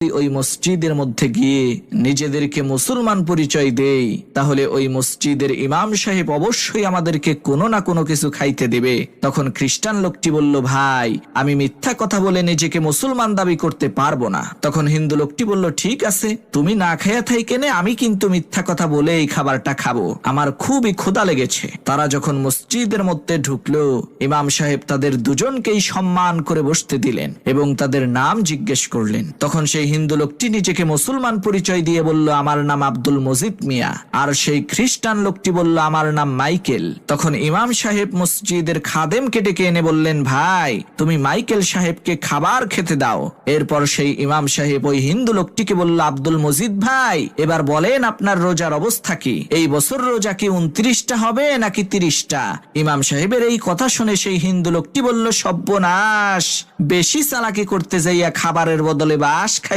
ওই মসজিদের মধ্যে গিয়ে নিজেদেরকে মুসলমান পরিচয় দেই, তাহলে ওই মসজিদের ইমাম সাহেব অবশ্যই আমাদেরকে কোনো না কোনো কিছু খাইতে দেবে। তখন খ্রিস্টান লোকটি বলল, ভাই, আমি মিথ্যা কথা বলে নিজেকে মুসলমান দাবি করতে পারব না। তখন হিন্দু লোকটি বলল, ঠিক আছে, তুমি না খাইয়া থাই কেনে আমি কিন্তু মিথ্যা কথা বলে এই খাবারটা খাব। আমার খুবই ক্ষুদা লেগেছে। তারা যখন মসজিদের মধ্যে ঢুকলো, ইমাম সাহেব তাদের দুজনকেই সম্মান করে বসতে দিলেন এবং তাদের নাম জিজ্ঞেস করলেন। তখন সেই হিন্দু লোকটি নিজেকে মুসলমান পরিচয় দিয়ে বলল, আমার নাম আব্দুল মজিদ মিয়া। আর সেই খ্রিস্টান লোকটি বলল, আমার নাম মাইকেল। তখন ইমাম সাহেব মসজিদের খাদেমকে ডেকে এনে বললেন, ভাই, তুমি মাইকেল সাহেবকে খাবার খেতে দাও। এরপর সেই ইমাম সাহেব ওই হিন্দু লোকটিকে বলল, আব্দুল মজিদ ভাই, এবার বলেন আপনার রোজার অবস্থা কি? এই বছর রোজা কি উনত্রিশটা হবে নাকি তিরিশটা? ইমাম সাহেবের এই কথা শুনে সেই হিন্দু লোকটি বলল, সব্যনাশ! বেশি চালাকি করতে যাইয়া খাবারের বদলে বাস খাই